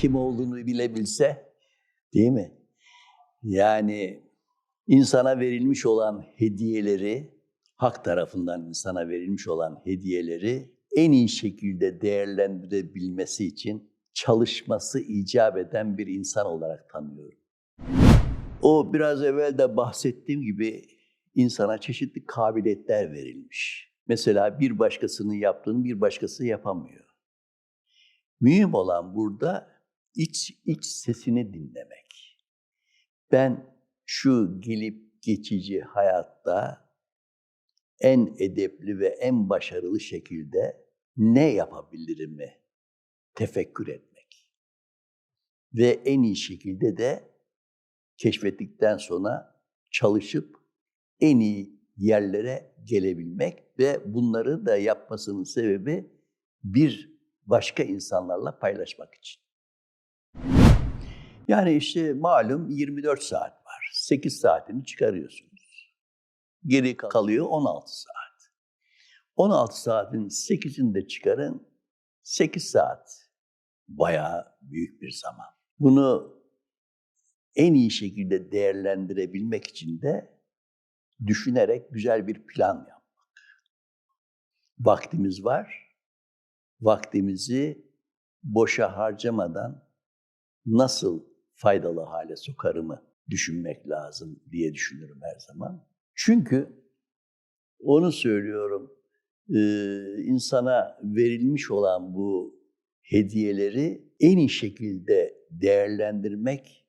kim olduğunu bilebilse değil mi? Yani insana verilmiş olan hediyeleri, hak tarafından insana verilmiş olan hediyeleri en iyi şekilde değerlendirebilmesi için çalışması icap eden bir insan olarak tanıyorum. O biraz evvel de bahsettiğim gibi insana çeşitli kabiliyetler verilmiş. Mesela bir başkasının yaptığını bir başkası yapamıyor. Mühim olan burada iç iç sesini dinlemek. Ben şu gelip geçici hayatta en edepli ve en başarılı şekilde ne yapabilirimi tefekkür etmek. Ve en iyi şekilde de keşfettikten sonra çalışıp en iyi yerlere gelebilmek ve bunları da yapmasının sebebi bir başka insanlarla paylaşmak için. Yani işte malum 24 saat var. 8 saatini çıkarıyorsunuz. Geri kalıyor 16 saat. 16 saatin 8'ini de çıkarın 8 saat. Bayağı büyük bir zaman. Bunu en iyi şekilde değerlendirebilmek için de düşünerek güzel bir plan yapmak. Vaktimiz var. Vaktimizi boşa harcamadan nasıl faydalı hale sokarımı düşünmek lazım diye düşünürüm her zaman. Çünkü onu söylüyorum, insana verilmiş olan bu hediyeleri en iyi şekilde değerlendirmek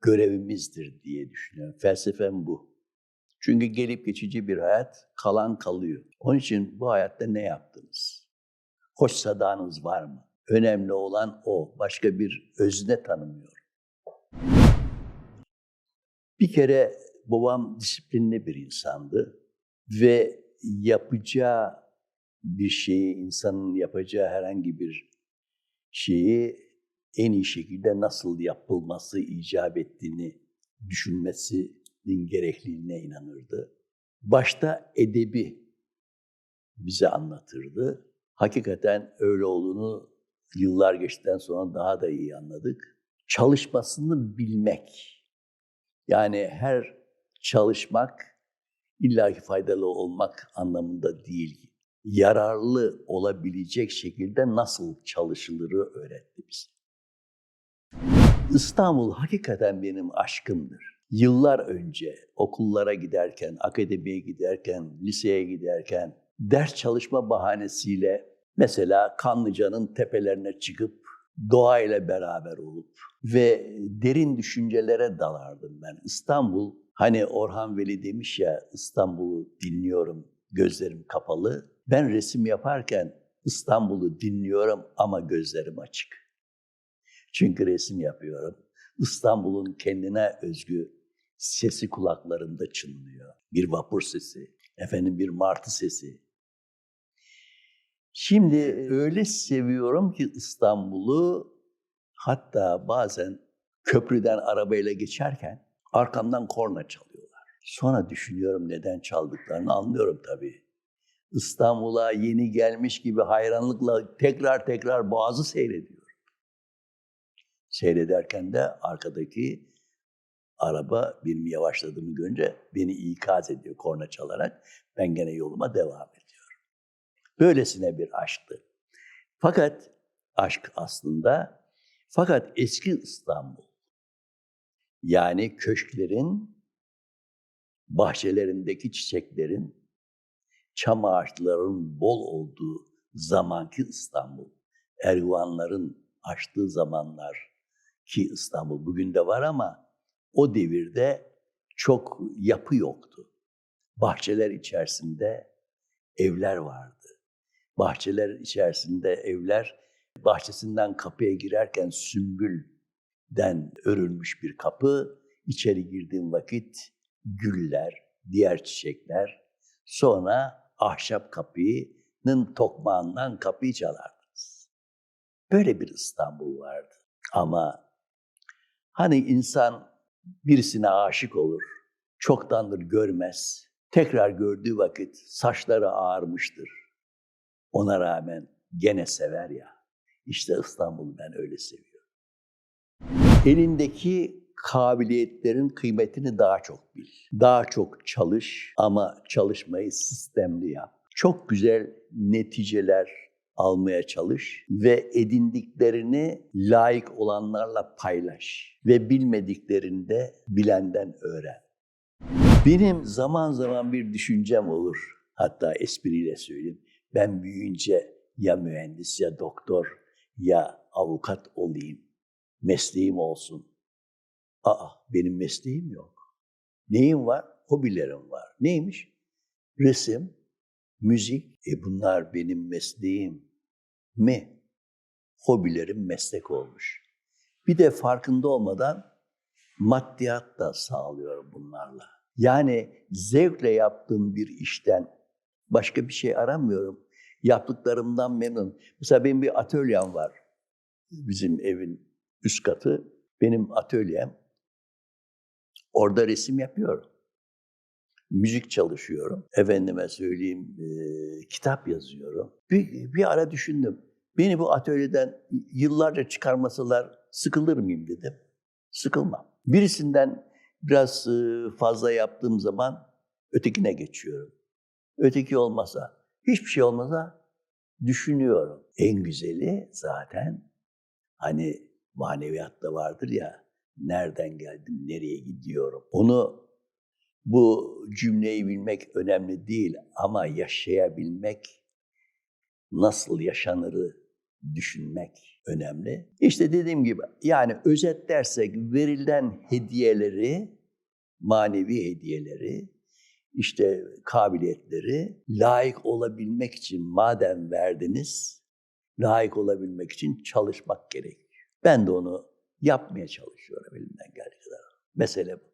görevimizdir diye düşünüyorum. Felsefem bu. Çünkü gelip geçici bir hayat kalan kalıyor. Onun için bu hayatta ne yaptınız? Hoş sadağınız var mı? Önemli olan o. Başka bir özne tanımıyor. Bir kere babam disiplinli bir insandı ve yapacağı bir şeyi, insanın yapacağı herhangi bir şeyi en iyi şekilde nasıl yapılması icap ettiğini düşünmesinin gerekliliğine inanırdı. Başta edebi bize anlatırdı. Hakikaten öyle olduğunu yıllar geçtikten sonra daha da iyi anladık. Çalışmasını bilmek. Yani her çalışmak illaki faydalı olmak anlamında değil. Yararlı olabilecek şekilde nasıl çalışılırı öğretti bize. İstanbul hakikaten benim aşkımdır. Yıllar önce okullara giderken, akademiye giderken, liseye giderken ders çalışma bahanesiyle mesela Kanlıca'nın tepelerine çıkıp doğayla beraber olup ve derin düşüncelere dalardım ben. İstanbul, hani Orhan Veli demiş ya İstanbul'u dinliyorum gözlerim kapalı. Ben resim yaparken İstanbul'u dinliyorum ama gözlerim açık. Çünkü resim yapıyorum. İstanbul'un kendine özgü sesi kulaklarımda çınlıyor. Bir vapur sesi, efendim bir martı sesi. Şimdi öyle seviyorum ki İstanbul'u hatta bazen köprüden arabayla geçerken arkamdan korna çalıyorlar. Sonra düşünüyorum neden çaldıklarını anlıyorum tabii. İstanbul'a yeni gelmiş gibi hayranlıkla tekrar tekrar Boğaz'ı seyrediyorum. Seyrederken de arkadaki araba benim yavaşladığımı görünce beni ikaz ediyor korna çalarak. Ben gene yoluma devam ediyorum. Böylesine bir aşktı. Fakat aşk aslında fakat eski İstanbul yani köşklerin bahçelerindeki çiçeklerin çam ağaçlarının bol olduğu zamanki İstanbul, erguvanların açtığı zamanlar ki İstanbul bugün de var ama o devirde çok yapı yoktu. Bahçeler içerisinde evler vardı. Bahçeler içerisinde evler, bahçesinden kapıya girerken sümbülden örülmüş bir kapı, içeri girdiğim vakit güller, diğer çiçekler, sonra ahşap kapının tokmağından kapıyı çalardınız. Böyle bir İstanbul vardı. Ama hani insan birisine aşık olur, çoktandır görmez, tekrar gördüğü vakit saçları ağarmıştır. Ona rağmen gene sever ya. İşte İstanbul'u ben öyle seviyorum. Elindeki kabiliyetlerin kıymetini daha çok bil. Daha çok çalış ama çalışmayı sistemli yap. Çok güzel neticeler almaya çalış ve edindiklerini layık olanlarla paylaş ve bilmediklerini de bilenden öğren. Benim zaman zaman bir düşüncem olur. Hatta espriyle söyleyeyim. Ben büyüyünce ya mühendis ya doktor ya avukat olayım. Mesleğim olsun. Aa benim mesleğim yok. Neyim var? Hobilerim var. Neymiş? Resim, müzik. E bunlar benim mesleğim mi? Hobilerim meslek olmuş. Bir de farkında olmadan maddiyat da sağlıyorum bunlarla. Yani zevkle yaptığım bir işten başka bir şey aramıyorum. Yaptıklarımdan memnunum. Mesela benim bir atölyem var. Bizim evin üst katı. Benim atölyem. Orada resim yapıyorum. Müzik çalışıyorum. Efendime söyleyeyim, e, kitap yazıyorum. Bir, bir ara düşündüm. Beni bu atölyeden yıllarca çıkarmasalar sıkılır mıyım dedim. Sıkılmam. Birisinden biraz e, fazla yaptığım zaman ötekine geçiyorum. Öteki olmasa, hiçbir şey olmasa düşünüyorum. En güzeli zaten hani maneviyatta vardır ya, nereden geldim, nereye gidiyorum. Onu bu cümleyi bilmek önemli değil ama yaşayabilmek, nasıl yaşanırı düşünmek önemli. İşte dediğim gibi yani özetlersek verilen hediyeleri, manevi hediyeleri, işte kabiliyetleri layık olabilmek için madem verdiniz, layık olabilmek için çalışmak gerekiyor. Ben de onu yapmaya çalışıyorum elimden geldiği kadar. Mesele bu.